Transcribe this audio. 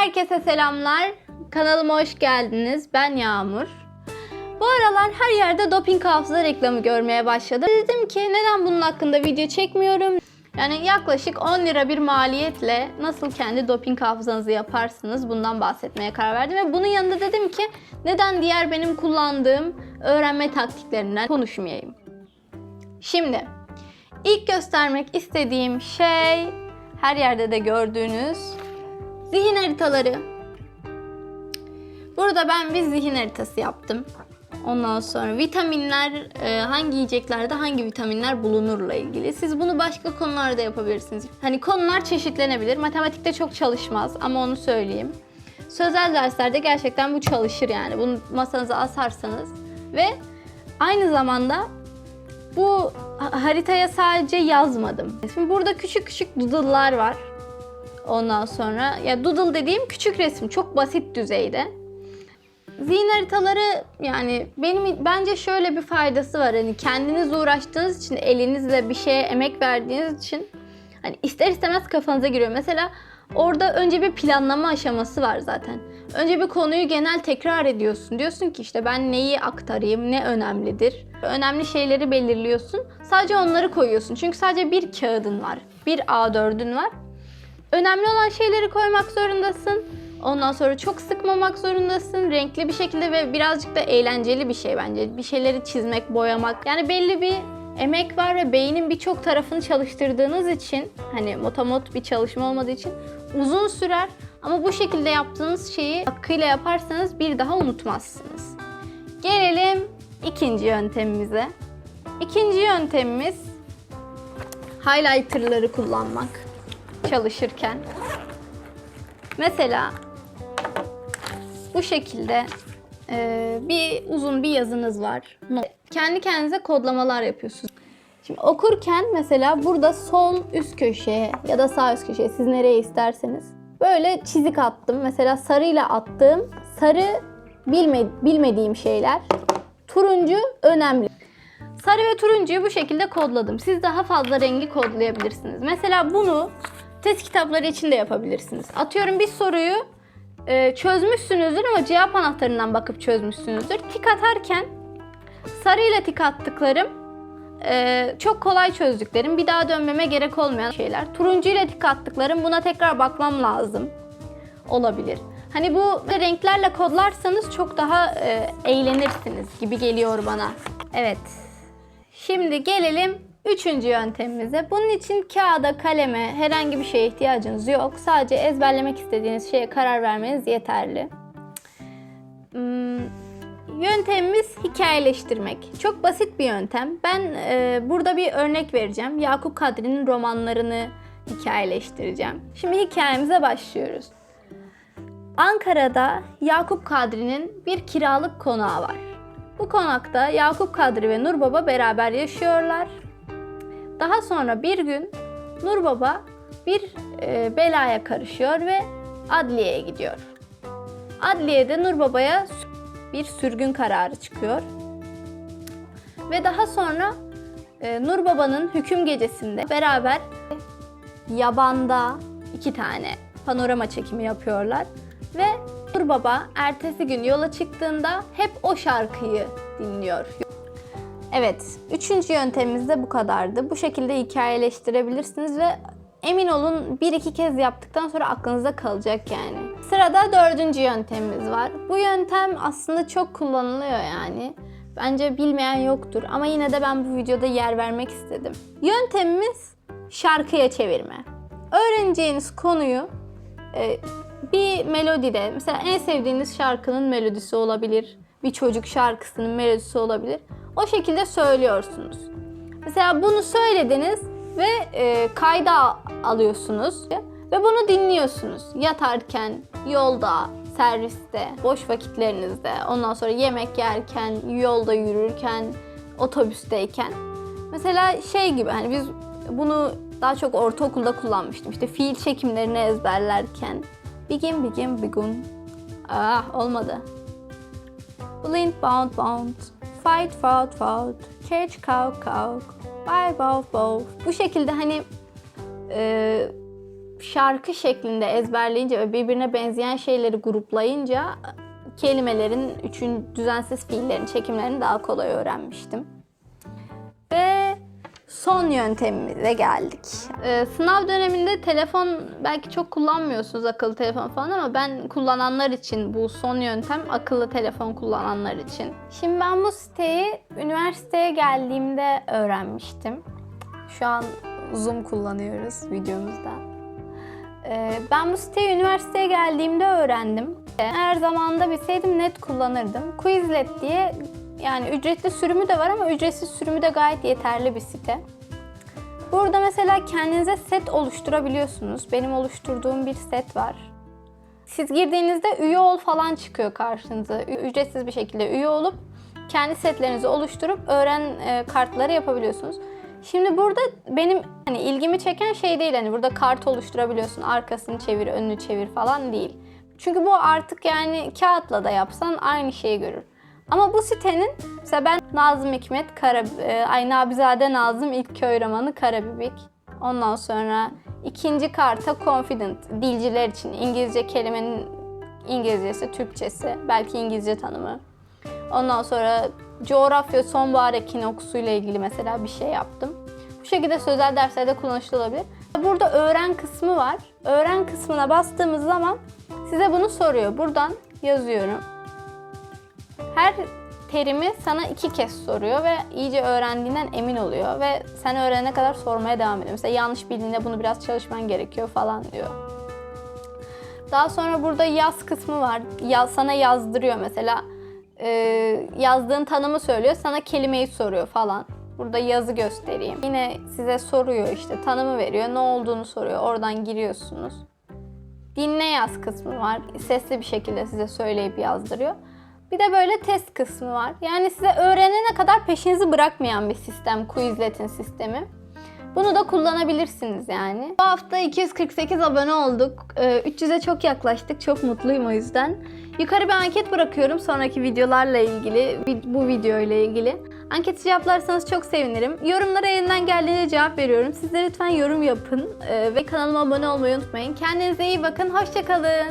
Herkese selamlar. Kanalıma hoş geldiniz. Ben Yağmur. Bu aralar her yerde doping hafıza reklamı görmeye başladım. Dedim ki neden bunun hakkında video çekmiyorum? Yani yaklaşık 10 lira bir maliyetle nasıl kendi doping hafızanızı yaparsınız bundan bahsetmeye karar verdim. Ve bunun yanında dedim ki neden diğer benim kullandığım öğrenme taktiklerinden konuşmayayım. Şimdi ilk göstermek istediğim şey her yerde de gördüğünüz zihin haritaları. Burada ben bir zihin haritası yaptım. Ondan sonra vitaminler e, hangi yiyeceklerde hangi vitaminler bulunurla ilgili. Siz bunu başka konularda yapabilirsiniz. Hani konular çeşitlenebilir. Matematikte çok çalışmaz ama onu söyleyeyim. Sözel derslerde gerçekten bu çalışır yani. Bunu masanıza asarsanız ve aynı zamanda bu ha- haritaya sadece yazmadım. Şimdi burada küçük küçük doodle'lar var. Ondan sonra ya doodle dediğim küçük resim çok basit düzeyde. Zihin haritaları yani benim bence şöyle bir faydası var. Hani kendiniz uğraştığınız için elinizle bir şeye emek verdiğiniz için hani ister istemez kafanıza giriyor. Mesela orada önce bir planlama aşaması var zaten. Önce bir konuyu genel tekrar ediyorsun. Diyorsun ki işte ben neyi aktarayım, ne önemlidir. Önemli şeyleri belirliyorsun. Sadece onları koyuyorsun. Çünkü sadece bir kağıdın var. Bir A4'ün var. Önemli olan şeyleri koymak zorundasın. Ondan sonra çok sıkmamak zorundasın. Renkli bir şekilde ve birazcık da eğlenceli bir şey bence. Bir şeyleri çizmek, boyamak. Yani belli bir emek var ve beynin birçok tarafını çalıştırdığınız için hani motomot bir çalışma olmadığı için uzun sürer. Ama bu şekilde yaptığınız şeyi hakkıyla yaparsanız bir daha unutmazsınız. Gelelim ikinci yöntemimize. İkinci yöntemimiz highlighterları kullanmak çalışırken. Mesela bu şekilde e, bir uzun bir yazınız var. Kendi kendinize kodlamalar yapıyorsunuz. Şimdi okurken mesela burada sol üst köşeye ya da sağ üst köşeye siz nereye isterseniz böyle çizik attım. Mesela sarıyla attığım sarı bilme, bilmediğim şeyler. Turuncu önemli. Sarı ve turuncuyu bu şekilde kodladım. Siz daha fazla rengi kodlayabilirsiniz. Mesela bunu test kitapları için de yapabilirsiniz. Atıyorum bir soruyu e, çözmüşsünüzdür ama cevap anahtarından bakıp çözmüşsünüzdür. Tik atarken sarıyla tik attıklarım e, çok kolay çözdüklerim. Bir daha dönmeme gerek olmayan şeyler. Turuncuyla tik attıklarım buna tekrar bakmam lazım. Olabilir. Hani bu renklerle kodlarsanız çok daha e, eğlenirsiniz gibi geliyor bana. Evet. Şimdi gelelim üçüncü yöntemimize. Bunun için kağıda, kaleme, herhangi bir şeye ihtiyacınız yok. Sadece ezberlemek istediğiniz şeye karar vermeniz yeterli. Hmm, Yöntemimiz hikayeleştirmek. Çok basit bir yöntem. Ben e, burada bir örnek vereceğim. Yakup Kadri'nin romanlarını hikayeleştireceğim. Şimdi hikayemize başlıyoruz. Ankara'da Yakup Kadri'nin bir kiralık konağı var. Bu konakta Yakup Kadri ve Nur Baba beraber yaşıyorlar. Daha sonra bir gün Nur Baba bir e, belaya karışıyor ve adliyeye gidiyor. Adliyede Nur Baba'ya bir sürgün kararı çıkıyor. Ve daha sonra e, Nur Baba'nın hüküm gecesinde beraber yabanda iki tane panorama çekimi yapıyorlar. Ve Nur Baba ertesi gün yola çıktığında hep o şarkıyı dinliyor. Evet, üçüncü yöntemimiz de bu kadardı. Bu şekilde hikayeleştirebilirsiniz ve emin olun bir iki kez yaptıktan sonra aklınızda kalacak yani. Sırada dördüncü yöntemimiz var. Bu yöntem aslında çok kullanılıyor yani. Bence bilmeyen yoktur ama yine de ben bu videoda yer vermek istedim. Yöntemimiz şarkıya çevirme. Öğreneceğiniz konuyu e, bir melodide, mesela en sevdiğiniz şarkının melodisi olabilir, bir çocuk şarkısının melodisi olabilir. O şekilde söylüyorsunuz. Mesela bunu söylediniz ve e, kayda alıyorsunuz ve bunu dinliyorsunuz. Yatarken, yolda, serviste, boş vakitlerinizde, ondan sonra yemek yerken, yolda yürürken, otobüsteyken. Mesela şey gibi hani biz bunu daha çok ortaokulda kullanmıştım. İşte fiil çekimlerini ezberlerken. Begin, begin, begin. Ah olmadı. Blind, bound, bound. Fight, fought, fought. Catch, cow, cow. Bye, bow, bow. Bu şekilde hani e, şarkı şeklinde ezberleyince ve birbirine benzeyen şeyleri gruplayınca kelimelerin üçün düzensiz fiillerin çekimlerini daha kolay öğrenmiştim. Ve son yöntemimize geldik. Ee, sınav döneminde telefon belki çok kullanmıyorsunuz akıllı telefon falan ama ben kullananlar için bu son yöntem akıllı telefon kullananlar için. Şimdi ben bu siteyi üniversiteye geldiğimde öğrenmiştim. Şu an Zoom kullanıyoruz videomuzda. Ee, ben bu siteyi üniversiteye geldiğimde öğrendim. Eğer zamanında bilseydim net kullanırdım. Quizlet diye yani ücretli sürümü de var ama ücretsiz sürümü de gayet yeterli bir site. Burada mesela kendinize set oluşturabiliyorsunuz. Benim oluşturduğum bir set var. Siz girdiğinizde üye ol falan çıkıyor karşınıza. Ücretsiz bir şekilde üye olup kendi setlerinizi oluşturup öğren e, kartları yapabiliyorsunuz. Şimdi burada benim hani ilgimi çeken şey değil hani burada kart oluşturabiliyorsun arkasını çevir önünü çevir falan değil. Çünkü bu artık yani kağıtla da yapsan aynı şeyi görür. Ama bu sitenin mesela ben Nazım Hikmet Kara, e, ay Nabizade Nazım ilk köy romanı Karabibik. Ondan sonra ikinci karta Confident dilciler için İngilizce kelimenin İngilizcesi, Türkçesi, belki İngilizce tanımı. Ondan sonra coğrafya sonbahar ekinoksuyla ilgili mesela bir şey yaptım. Bu şekilde sözel derslerde kullanışlı olabilir. Burada öğren kısmı var. Öğren kısmına bastığımız zaman size bunu soruyor. Buradan yazıyorum. Her terimi sana iki kez soruyor ve iyice öğrendiğinden emin oluyor ve sen öğrenene kadar sormaya devam ediyor. Mesela yanlış bildiğinde bunu biraz çalışman gerekiyor falan diyor. Daha sonra burada yaz kısmı var. Ya, sana yazdırıyor mesela. Ee, yazdığın tanımı söylüyor, sana kelimeyi soruyor falan. Burada yazı göstereyim. Yine size soruyor işte, tanımı veriyor, ne olduğunu soruyor. Oradan giriyorsunuz. Dinle yaz kısmı var. Sesli bir şekilde size söyleyip yazdırıyor. Bir de böyle test kısmı var. Yani size öğrenene kadar peşinizi bırakmayan bir sistem, Quizlet'in sistemi. Bunu da kullanabilirsiniz yani. Bu hafta 248 abone olduk. Ee, 300'e çok yaklaştık. Çok mutluyum o yüzden. Yukarı bir anket bırakıyorum sonraki videolarla ilgili, bu video ile ilgili. Anketi cevaplarsanız çok sevinirim. Yorumlara elinden geldiğince cevap veriyorum. Siz de lütfen yorum yapın Ee, ve kanalıma abone olmayı unutmayın. Kendinize iyi bakın. Hoşçakalın.